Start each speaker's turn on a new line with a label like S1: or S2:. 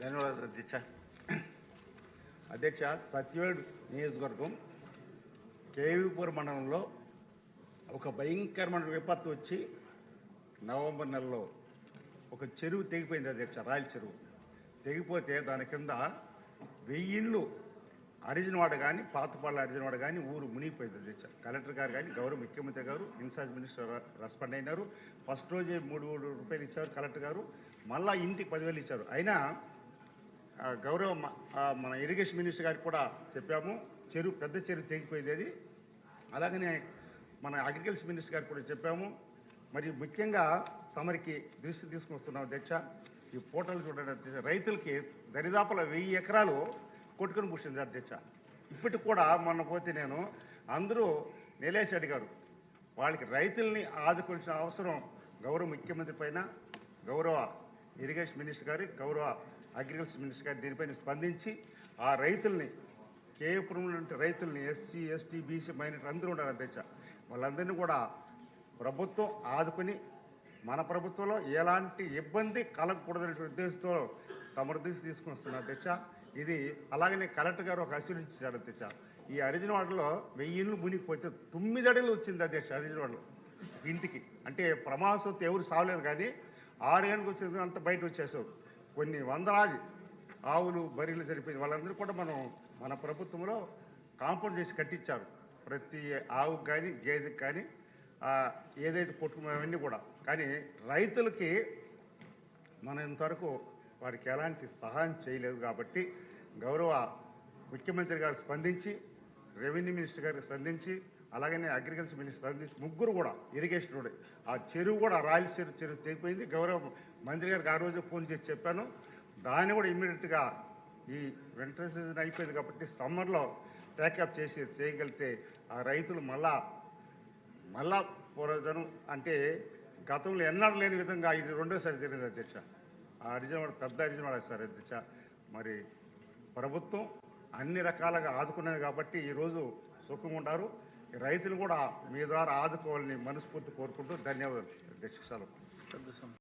S1: ధన్యవాదాలు అధ్యక్ష. అధ్యక్ష సత్యవేడు నియోజకవర్గం కేవీపూర్ మండలంలో ఒక భయంకరమైన విపత్తు వచ్చి నవంబర్ నెలలో ఒక చెరువు తెగిపోయింది అధ్యక్ష రాయల చెరువు. తెగిపోతే దాని కింద వెయ్యిళ్ళు అరిజినవాడ కానీ పాతపాళ్ళ అరిజినవాడ కానీ ఊరు మునిగిపోయింది అధ్యక్ష. కలెక్టర్ గారు కానీ గౌరవ ముఖ్యమంత్రి గారు ఇన్ఛార్జ్ మినిస్టర్ రెస్పాండ్ అయినారు. ఫస్ట్ రోజే మూడు మూడు రూపాయలు ఇచ్చారు కలెక్టర్ గారు. మళ్ళా ఇంటికి పదివేలు ఇచ్చారు. అయినా గౌరవ మన ఇరిగేషన్ మినిస్టర్ గారికి కూడా చెప్పాము. చెరువు పెద్ద చెరువు తెగిపోయేది అలాగనే మన అగ్రికల్చర్ మినిస్టర్ గారికి కూడా చెప్పాము. మరి ముఖ్యంగా తమరికి దృష్టి తీసుకొస్తున్నాం అధ్యక్ష. ఈ పోటలు చూడండి రైతులకి దరిదాపుల వెయ్యి ఎకరాలు కొట్టుకుని కూర్చుంది అధ్యక్ష. ఇప్పటికి కూడా మొన్న పోతే నేను అందరూ నిలేష్ అడిగారు వాళ్ళకి రైతుల్ని ఆదుకోవాల్సిన అవసరం గౌరవ ముఖ్యమంత్రి పైన గౌరవ ఇరిగేషన్ మినిస్టర్ గారి గౌరవ అగ్రికల్చర్ మినిస్టర్ గారు దీనిపైన స్పందించి ఆ రైతుల్ని కేపురం నుండి రైతుల్ని ఎస్సీ ఎస్టీ బీసీ మైనార్టీ అందరూ ఉండాలి అధ్యక్ష. వాళ్ళందరినీ కూడా ప్రభుత్వం ఆదుకుని మన ప్రభుత్వంలో ఎలాంటి ఇబ్బంది కలగకూడదనే ఉద్దేశంతో తమరు తీసి తీసుకుని వస్తున్నారు అధ్యక్ష. ఇది అలాగనే కలెక్టర్ గారు ఒక అసూరించారు అధ్యక్ష. ఈ అరిజినవాడలో వెయ్యిళ్ళు మునిగిపోతే తొమ్మిది అడుగులు వచ్చింది అధ్యక్ష అరిజినవాడలో ఇంటికి. అంటే ప్రమాసత్తు ఎవరు సావలేదు కానీ ఆరు గంటలకు వచ్చింది అంత బయట వచ్చేసారు కొన్ని వందలాది ఆవులు బర్రెలు చనిపోయింది. వాళ్ళందరూ కూడా మనం మన ప్రభుత్వంలో కాంపౌండ్ చేసి కట్టించారు. ప్రతి ఆవుకు కానీ గేదెకి కానీ ఏదైతే కొట్టుకున్న అవన్నీ కూడా. కానీ రైతులకి మనం ఇంతవరకు వారికి ఎలాంటి సహాయం చేయలేదు కాబట్టి గౌరవ ముఖ్యమంత్రి గారు స్పందించి రెవెన్యూ మినిస్టర్ గారికి స్పందించి అలాగనే అగ్రికల్చర్ మినిస్టర్ స్పందించి ముగ్గురు కూడా ఇరిగేషన్ కూడా ఆ చెరువు కూడా రాయల చెరువు చెరువు తెగిపోయింది. గౌరవ మంత్రి గారికి ఆ రోజు ఫోన్ చేసి చెప్పాను. దాన్ని కూడా ఇమ్మీడియట్గా ఈ వింటర్ సీజన్ అయిపోయింది కాబట్టి సమ్మర్లో ట్యాకప్ చేసి చేయగలిగితే ఆ రైతులు మళ్ళా మళ్ళా పూర్వజనం అంటే గతంలో ఎన్నడూ లేని విధంగా ఇది రెండోసారి జరిగింది అధ్యక్ష. ఆ అర్జునవాడ పెద్ద అర్జునవాడ సార్ అధ్యక్ష. మరి ప్రభుత్వం అన్ని రకాలుగా ఆదుకున్నది కాబట్టి ఈరోజు సుఖంగా ఉంటారు రైతులు కూడా మీ ద్వారా ఆదుకోవాలని మనస్ఫూర్తి కోరుకుంటూ ధన్యవాదాలు. అధ్యక్ష సెలవు.